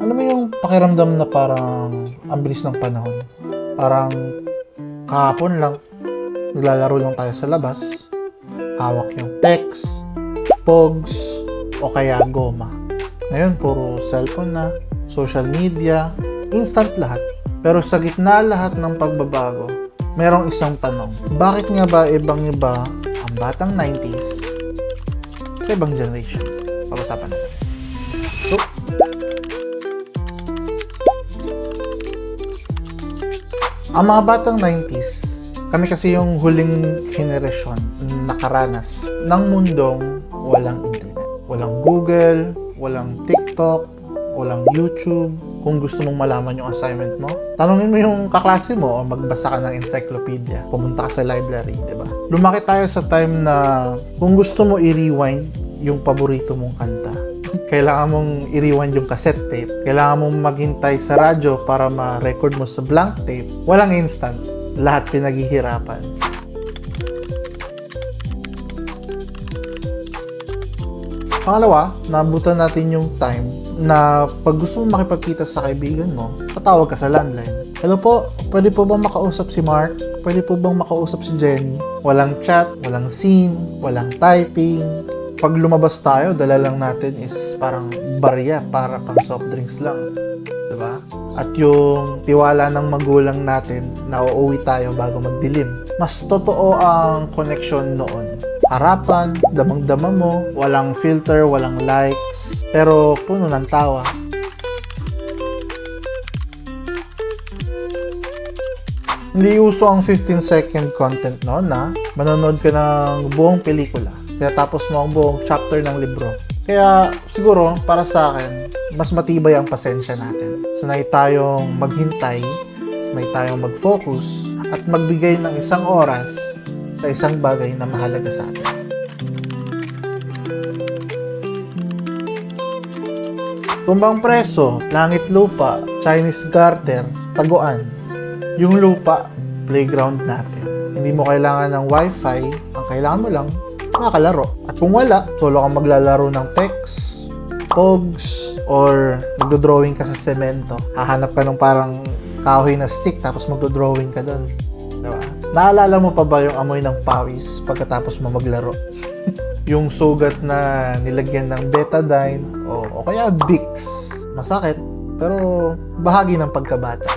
Alam mo yung pakiramdam na parang ang bilis ng panahon. Parang kahapon lang, naglalaro lang tayo sa labas. Hawak yung text, pogs, o kaya goma. Ngayon, puro cellphone na, social media, instant lahat. Pero sa gitna lahat ng pagbabago, merong isang tanong. Bakit nga ba ibang-iba ang batang 90s sa ibang generation? Pag-usapan natin. Let's go! Ang mga batang 90s, kami kasi yung huling henerasyon na nakaranas ng mundong walang internet. Walang Google, walang TikTok, walang YouTube. Kung gusto mong malaman yung assignment mo, tanungin mo yung kaklase mo o magbasa ka ng encyclopedia. Pumunta ka sa library, di ba? Lumaki tayo sa time na kung gusto mo i-rewind yung paborito mong kanta, kailangan mong i-rewind yung cassette tape. Kailangan mong maghintay sa radyo para ma-record mo sa blank tape. Walang instant. Lahat pinaghihirapan. Pangalawa, nabutan natin yung time na pag gusto mo makipagkita sa kaibigan mo, tatawag ka sa landline. Hello po, pwede po bang makausap si Mark? Pwede po bang makausap si Jenny? Walang chat, walang scene, walang typing, pag lumabas tayo, dala lang natin is parang barya para pang soft drinks lang. ba? At yung tiwala ng magulang natin na uuwi tayo bago magdilim. Mas totoo ang connection noon. Harapan, damang-dama mo, walang filter, walang likes, pero puno ng tawa. Hindi uso ang 15 second content noon na manonood ka ng buong pelikula tinatapos mo ang buong chapter ng libro. Kaya siguro para sa akin, mas matibay ang pasensya natin. Sanay tayong maghintay, sanay tayong mag-focus, at magbigay ng isang oras sa isang bagay na mahalaga sa atin. Tumbang preso, langit lupa, Chinese garter, taguan. Yung lupa, playground natin. Hindi mo kailangan ng wifi, ang kailangan mo lang, makakalaro. At kung wala, solo kang maglalaro ng text, pogs, or magdodrawing ka sa semento. Hahanap ka ng parang kahoy na stick tapos magdodrawing ka doon. Diba? Naalala mo pa ba yung amoy ng pawis pagkatapos mo maglaro? yung sugat na nilagyan ng betadine o, o kaya Vicks. Masakit, pero bahagi ng pagkabata.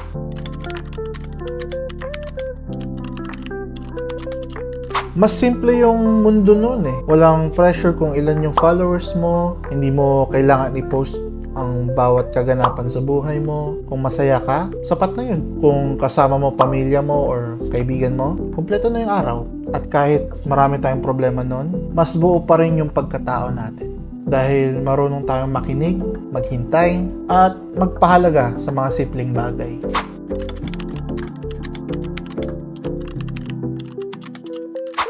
Mas simple yung mundo noon eh. Walang pressure kung ilan yung followers mo. Hindi mo kailangan i-post ang bawat kaganapan sa buhay mo. Kung masaya ka, sapat na yun. Kung kasama mo pamilya mo or kaibigan mo, kumpleto na yung araw. At kahit marami tayong problema noon, mas buo pa rin yung pagkatao natin. Dahil marunong tayong makinig, maghintay, at magpahalaga sa mga simpleng bagay.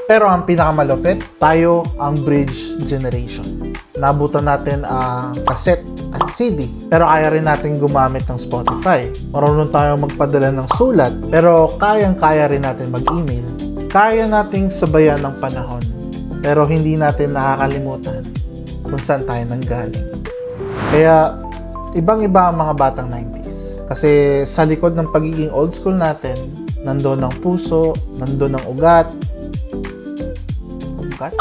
Pero ang pinakamalupit, tayo ang bridge generation. Nabutan natin ang cassette at CD. Pero kaya rin natin gumamit ng Spotify. Marunong tayong magpadala ng sulat, pero kayang-kaya rin natin mag-email. Kaya nating sabayan ng panahon, pero hindi natin nakakalimutan kung saan tayo nanggaling. Kaya, ibang-iba ang mga batang 90s. Kasi sa likod ng pagiging old school natin, nandoon ang puso, nandoon ang ugat, ugat.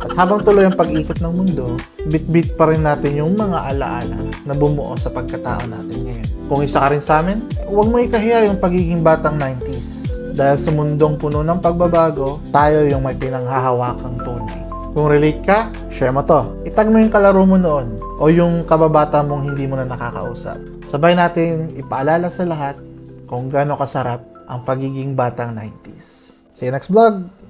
At habang tuloy ang pag-ikot ng mundo, bit-bit pa rin natin yung mga alaala na bumuo sa pagkatao natin ngayon. Kung isa ka rin sa amin, huwag mo ikahiya yung pagiging batang 90s. Dahil sa mundong puno ng pagbabago, tayo yung may pinanghahawakang tunay. Kung relate ka, share mo to. Itag mo yung kalaro mo noon o yung kababata mong hindi mo na nakakausap. Sabay natin ipaalala sa lahat kung gaano kasarap ang pagiging batang 90s. See you next vlog!